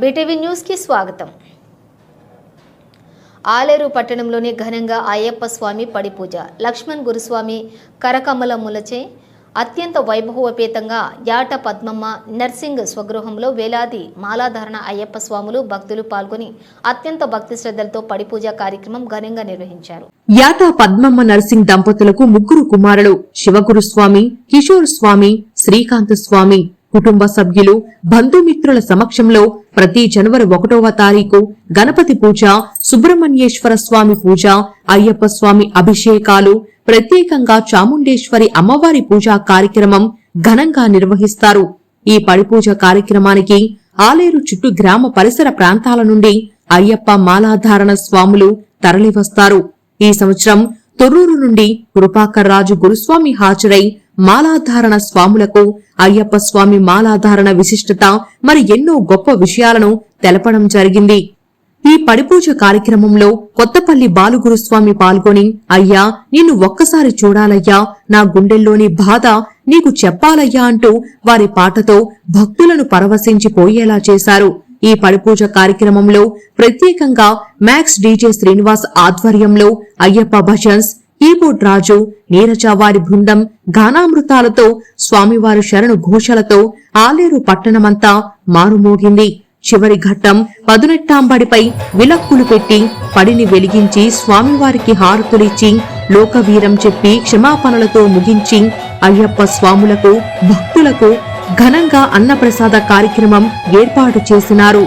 BTV న్యూస్కి స్వాగతం. ఆలేరు పట్టణంలోని ఘనంగా అయ్యప్ప స్వామి పడి పూజ లక్ష్మణ్ గురుస్వామి కరకమలములచే అత్యంత వైభవోపేతంగా యాట పద్మమ్మ నర్సింగ్ స్వగృహంలో వేలాది మాలాధారణ అయ్యప్ప స్వాములు భక్తులు పాల్గొని అత్యంత భక్తి శ్రద్ధలతో పడిపూజ కార్యక్రమం ఘనంగా నిర్వహించారు. యాట పద్మమ్మ నర్సింగ్ దంపతులకు ముగ్గురు కుమారులు శివగురు స్వామి కిషోర్ స్వామి శ్రీకాంత్ స్వామి కుటుంబ సభ్యులు బంధుమిత్రుల సమక్షంలో ప్రతి జనవరి ఒకటవ తారీఖు గణపతి పూజ సుబ్రహ్మణ్యేశ్వర స్వామి పూజ అయ్యప్ప స్వామి అభిషేకాలు ప్రత్యేకంగా చాముండేశ్వరి అమ్మవారి పూజా కార్యక్రమం ఘనంగా నిర్వహిస్తారు. ఈ పడిపూజ కార్యక్రమానికి ఆలేరు చుట్టూ గ్రామ పరిసర ప్రాంతాల నుండి అయ్యప్ప మాలాధారణ స్వాములు తరలివస్తారు. ఈ సంవత్సరం తొర్రూరు నుండి కృపాకర్ రాజు గురుస్వామి హాజరై మాలాధారణ స్వాములకు అయ్యప్ప స్వామి మాలాధారణ విశిష్టత మరి ఎన్నో గొప్ప విషయాలను తెలపడం జరిగింది. ఈ పడిపూజ కార్యక్రమంలో కొత్తపల్లి బాలుగురుస్వామి పాల్గొని అయ్యా నిన్ను ఒక్కసారి చూడాలయ్యా నా గుండెల్లోని బాధ నీకు చెప్పాలయ్యా అంటూ వారి పాటతో భక్తులను పరవశించిపోయేలా చేశారు. ఈ పడిపూజ కార్యక్రమంలో ప్రత్యేకంగా మ్యాక్స్ డీజే శ్రీనివాస్ ఆధ్వర్యంలో అయ్యప్ప భజన్స్ కీబోర్డ్ రాజు నీరజ వారి బృందం గానామృతాలతో స్వామివారి శరణు ఘోషలతో ఆలేరు పట్టణమంతా మారుమోగింది. చివరి ఘట్టం పదునెట్టాంబడిపై విలక్కులు పెట్టి పడిని వెలిగించి స్వామివారికి హారతులిచ్చి లోకవీరం చెప్పి క్షమాపణలతో ముగించి అయ్యప్ప స్వాములకు భక్తులకు ఘనంగా అన్నప్రసాద కార్యక్రమం ఏర్పాటు చేసినారు.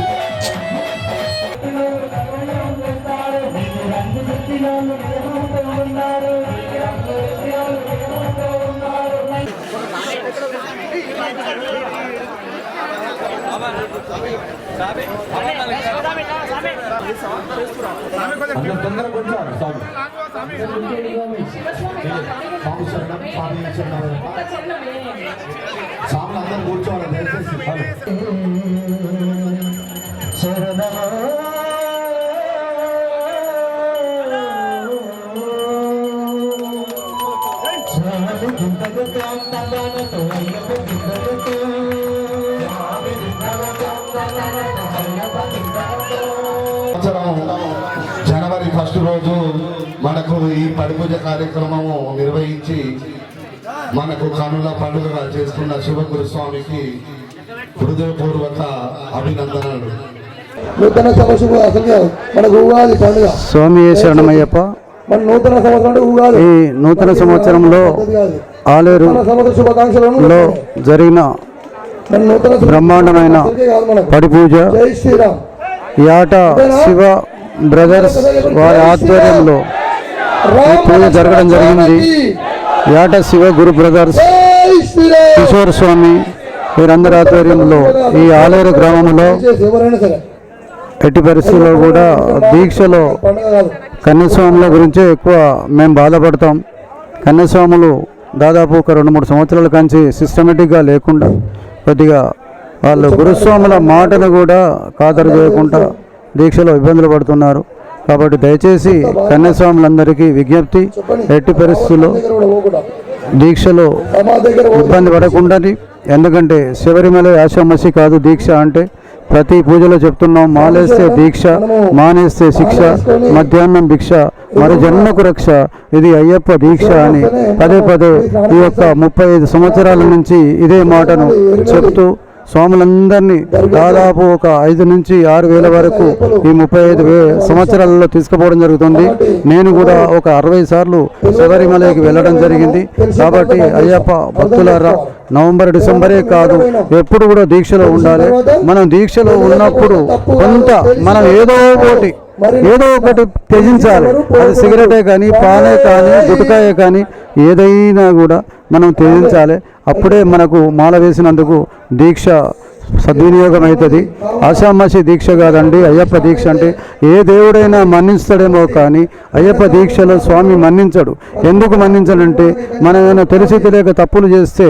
అందరూ తొందరగా కూర్చోవాలి స్వామి స్వామి శరణం స్వామి శరణం స్వాములు అందరూ కూర్చోవాలి దయచేసి సంవత్సరం జనవరి ఫస్ట్ రోజు మనకు ఈ పడిపూజ కార్యక్రమము నిర్వహించి మనకు కనుల పండుగగా చేసుకున్న శివగురు స్వామికి హృదయపూర్వక అభినందనలు. నూతన సంవత్సరం అసలు మనకు ఉగాది పండుగ. స్వామి శరణమయ్యప్ప? మన నూతన సంవత్సరం ఉగాది. ఈ నూతన సంవత్సరంలో. ఆలేరు నూతన సంవత్సర శుభాకాంక్షలను లో జరిగిన బ్రహ్మాండమైన పద్ధతి పడి పూజ యాట శివ బ్రదర్స్ వారి ఆధ్వర్యంలో పూజ జరగడం జరిగింది. లక్ష్మణానికి యాట శివ గురు బ్రదర్స్ కిషోర్ స్వామి వీరందరి ఆధ్వర్యంలో ఈ ఆలేరు గ్రామంలో ఎట్టి పరిస్థితుల్లో కూడా దీక్షలో కన్యస్వాముల గురించి కన్యాస్వాముల గురించే ఎక్కువ మేము బాధపడతాం కన్యాస్వాములు దాదాపు ఒక రెండు మూడు సంవత్సరాల కంచి సిస్టమేటిక్గా లేకుండా కొద్దిగా వాళ్ళు గురుస్వాముల మాటను కూడా ఖాతరు చేయకుండా దీక్షలో ఇబ్బందులు పడుతున్నారు. కాబట్టి దయచేసి కన్యాస్వాములందరికీ విజ్ఞప్తి ఎట్టి పరిస్థితుల్లో దీక్షలో ఇబ్బంది పడకుండా ఎందుకంటే శబరిమల ఆశామసి కాదు దీక్ష అంటే ప్రతి పూజలో చెప్తున్నాం మాలేస్తే దీక్ష మానేస్తే శిక్ష మధ్యాహ్నం భిక్ష మరి జన్మకు రక్ష ఇది అయ్యప్ప దీక్ష అని పదే పదే ఈ యొక్క ముప్పై ఐదు సంవత్సరాల నుంచి ఇదే మాటను చెప్తూ స్వాములందరినీ దాదాపు ఒక ఐదు నుంచి ఆరు వేల వరకు ఈ ముప్పై ఐదు సంవత్సరాలలో తీసుకుపోవడం జరుగుతుంది. నేను కూడా ఒక అరవై సార్లు శబరిమలకి వెళ్ళడం జరిగింది. కాబట్టి అయ్యప్ప భక్తులారా నవంబర్ డిసెంబరే కాదు ఎప్పుడు కూడా దీక్షలో ఉండాలి. మనం దీక్షలో ఉన్నప్పుడు కొంత మనం ఏదో ఒకటి ఏదో ఒకటి త్యజించాలి. అది సిగరెటే కానీ పానే కానీ గుటకాయే కానీ ఏదైనా కూడా మనం త్యజించాలి. అప్పుడే మనకు మాల వేసినందుకు దీక్ష సద్వినియోగం అవుతుంది ఆషామాషి దీక్ష కాదండి అయ్యప్ప దీక్ష అంటే ఏ దేవుడైనా మన్నిస్తాడేమో కానీ అయ్యప్ప దీక్షలో స్వామి మన్నించడు. ఎందుకు మన్నించడంటే మనం ఏమైనా తెలిసి తెలియక తప్పులు చేస్తే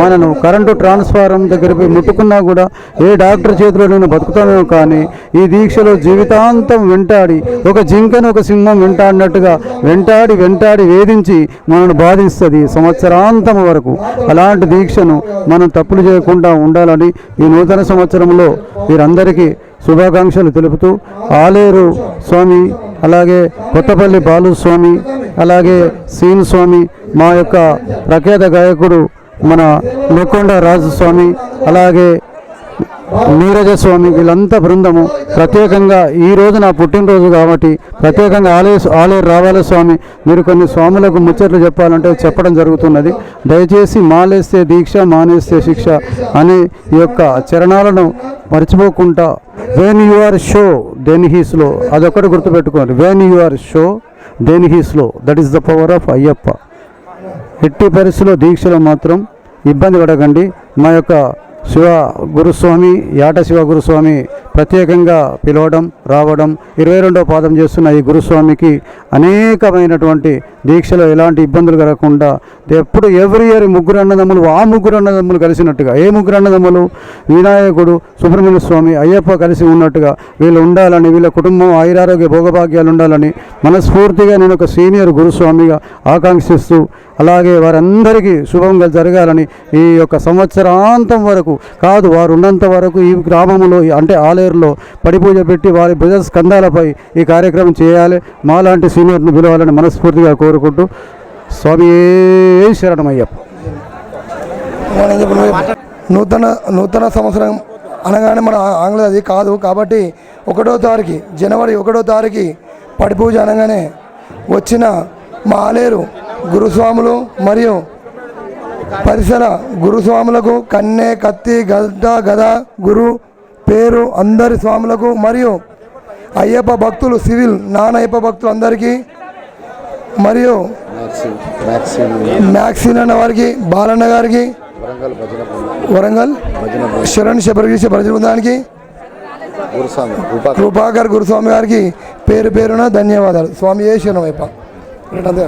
మనను కరెంటు ట్రాన్స్ఫారం దగ్గరికి ముట్టుకున్నా కూడా ఏ డాక్టర్ చేతిలో నేను బతుకుతామేమో కానీ ఈ దీక్షలో జీవితాంతం వెంటాడి ఒక జింకను ఒక సింహం వెంటాడినట్టుగా వెంటాడి వెంటాడి వేధించి మనను బాధిస్తుంది సంవత్సరాంతం వరకు. అలాంటి దీక్షను మనం తప్పులు చేయకుండా ఉండాలని ఈ నూతన సంవత్సరంలో వీరందరికీ శుభాకాంక్షలు తెలుపుతూ ఆలేరు స్వామి అలాగే కొత్తపల్లి బాలు స్వామి అలాగే సీన్ స్వామి మా యొక్క ప్రఖ్యాత గాయకుడు మన లోకొండ రాజు స్వామి అలాగే నీరజ స్వామి వీళ్ళంతా బృందము. ప్రత్యేకంగా ఈ రోజు నా పుట్టినరోజు కాబట్టి ప్రత్యేకంగా ఆలయ ఆలయ రావాల స్వామి మీరు కొన్ని స్వాములకు ముచ్చట్లు చెప్పాలంటే చెప్పడం జరుగుతున్నది. దయచేసి మాలేస్తే దీక్ష మానేస్తే శిక్ష అనే ఈ యొక్క చరణాలను మర్చిపోకుండా when you are show then he's slow అదొకటి గుర్తుపెట్టుకోండి when you are show then he's slow that is the power of Ayyappa. ఎట్టి పరిస్థితిలో దీక్షలో మాత్రం ఇబ్బంది పడకండి. మా యొక్క శివ గురుస్వామి యాట శివ గురుస్వామి ప్రత్యేకంగా పిలవడం రావడం ఇరవై రెండవ పాదం చేస్తున్న ఈ గురుస్వామికి అనేకమైనటువంటి దీక్షలో ఎలాంటి ఇబ్బందులు కలగకుండా ఎప్పుడు ఎవ్రీ ఇయర్ ముగ్గురు అన్నదమ్ములు ఆ ముగ్గురు అన్నదమ్ములు కలిసినట్టుగా ఏ ముగ్గురు అన్నదమ్ములు? వినాయకుడు సుబ్రహ్మణ్య స్వామి అయ్యప్ప కలిసి ఉన్నట్టుగా వీళ్ళు ఉండాలని వీళ్ళ కుటుంబం ఆయురారోగ్య భోగభాగ్యాలు ఉండాలని మనస్ఫూర్తిగా నేను ఒక సీనియర్ గురుస్వామిగా ఆకాంక్షిస్తూ అలాగే వారందరికీ శుభంగా జరగాలని ఈ యొక్క సంవత్సరాంతం వరకు కాదు వారు ఉన్నంత వరకు ఈ గ్రామంలో అంటే ఆలేరులో పడిపూజ పెట్టి వారి భుజ స్కంధాలపై ఈ కార్యక్రమం చేయాలి. మాలాంటి సీనియర్ను పిలవాలని మనస్ఫూర్తిగా కోరుకుంటూ స్వామి శరణమయ్యప్ప. మనం నూతన నూతన సంవత్సరం అనగానే మన ఆంగ్ల అది కాదు. కాబట్టి ఒకటో తారీఖు జనవరి ఒకటో తారీఖు పడి పూజ అనగానే వచ్చిన మా ఆలేరు గురుస్వాములు మరియు పరిసర గురుస్వాములకు కన్నె కత్తి గద్ద గద గురు పేరు అందరి స్వాములకు మరియు అయ్యప్ప భక్తులు సివిల్ నానయ్యప్ప భక్తులు అందరికీ మరియు మ్యాక్సిన్ అన్న వారికి బాలన్న గారికి వరంగల్ శరణ్ శబరిగిరి భజన బృందానికి కృపాకర్. గురుస్వామి గారికి పేరు పేరున ధన్యవాదాలు. స్వామి ఏ శరణం వైప అంతే.